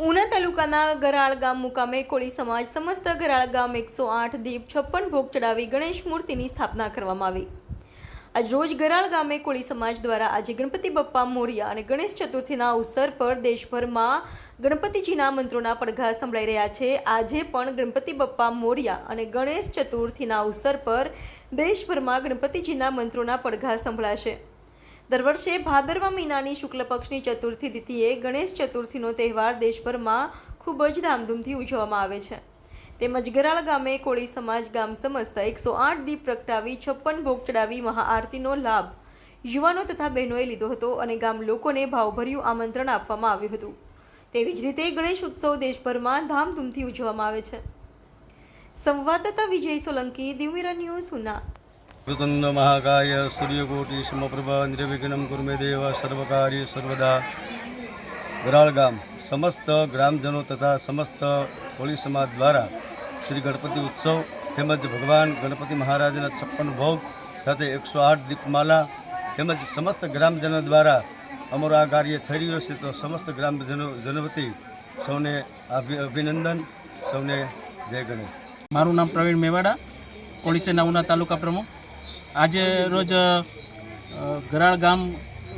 ઉના તાલુકાના ગરાળ ગામ મુકામે કોળી સમાજ સમસ્ત ગરાળ ગામ એકસો આઠ દીપ છપ્પન ભોગ ચડાવી ગણેશ મૂર્તિની સ્થાપના કરવામાં આવી. આજ રોજ ગરાળ ગામે કોળી સમાજ દ્વારા આજે ગણપતિ બપ્પા મોરિયા અને ગણેશ ચતુર્થીના અવસર પર દેશભરમાં ગણપતિજીના મંત્રોના પડઘા સંભળાઈ રહ્યા છે. આજે પણ ગણપતિ બપ્પા મોરિયા અને ગણેશ ચતુર્થીના અવસર પર દેશભરમાં ગણપતિજીના મંત્રોના પડઘા સંભળાશે. દર વર્ષે ભાદરવા મહિનાની શુક્લ પક્ષની ચતુર્થી તિથિએ ગણેશ ચતુર્થીનો તહેવાર દેશભરમાં ખૂબ જ ધામધૂમથી ઉજવવામાં આવે છે. તેમજ ગરાળ ગામે કોળી સમાજ ગામ સમસ્ત એકસો આઠ દીપ પ્રગટાવી છપ્પન ભોગ ચડાવી મહાઆરતીનો લાભ યુવાનો તથા બહેનોએ લીધો હતો અને ગામ લોકોને ભાવભર્યું આમંત્રણ આપવામાં આવ્યું હતું. તેવી જ રીતે ગણેશ ઉત્સવ દેશભરમાં ધામધૂમથી ઉજવવામાં આવે છે. સંવાદદાતા વિજય સોલંકી દિવમીરા ન્યૂઝ, ઉના. મહાકાય સૂર્યકોટી સમપ્રભા નિર્વિઘ્નમ કુર્મે દેવ સર્વકાર્ય સર્વદા ગરાળ ગામ સમસ્ત ગ્રામજનો તથા સમસ્ત હોળી સમાજ દ્વારા શ્રી ગણપતિ ઉત્સવ તેમજ ભગવાન ગણપતિ મહારાજના છપ્પન ભોગ સાથે એકસો આઠ દીપમાલા તેમજ સમસ્ત ગ્રામજનો દ્વારા અમારું આ કાર્ય થઈ રહ્યું છે તો સમસ્ત ગ્રામજનો જનવતી સૌને અભિનંદન સૌને જય ગણેશ મારું નામ પ્રવીણ મેવાડા કોળીસે નવના તાલુકા પ્રમુખ. આજે રોજ ગરાળ ગામ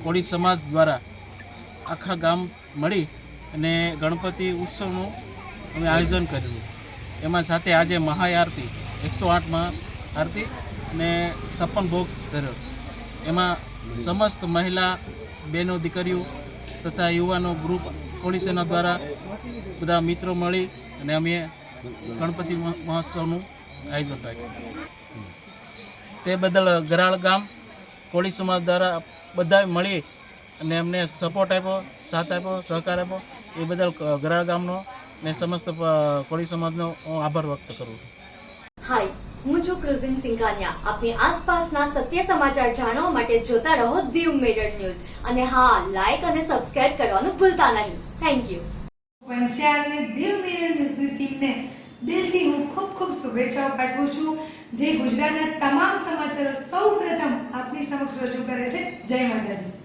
કોળી સમાજ દ્વારા આખા ગામ મળી અને ગણપતિ ઉત્સવનું અમે આયોજન કર્યું. એમાં સાથે આજે મહાઆરતી, એકસો આઠમાં આરતી અને છપ્પન ભોગ ધર્યો એમાં સમસ્ત મહિલા, બહેનો, દીકરીઓ તથા યુવાનો ગ્રુપ કોળી સેના દ્વારા બધા મિત્રો મળી અને અમે ગણપતિ મહોત્સવનું આયોજન રાખ્યું. તે બદલ ગરાળ ગામ કોળી સમાજ દ્વારા બધા મળી અને અમને સપોર્ટ આપ્યો સાથ આપ્યો સહકાર આપ્યો. એ બદલ ગરાળ ગામનો ને સમસ્ત કોળી સમાજનો હું આભાર વ્યક્ત કરું છું. હાય હું છું ક્રુઝિન સિંઘાનિયા. આપની આસપાસના સત્ય સમાચાર જાણવા માટે જોતા રહો દીવ મેડર ન્યૂઝ. અને હા લાઈક અને સબસ્ક્રાઇબ કરવાનું ભૂલતા નહીં. થેન્ક યુ પંચાયતને દિલ મેયર ન્યૂઝની ટીમને દિલથી હું ખૂબ ખૂબ શુભેચ્છાઓ પાઠવું છું. જે ગુજરાતના તમામ સમાચારો સૌ પ્રથમ આપની સમક્ષ રજૂ કરે છે. જય માતાજી.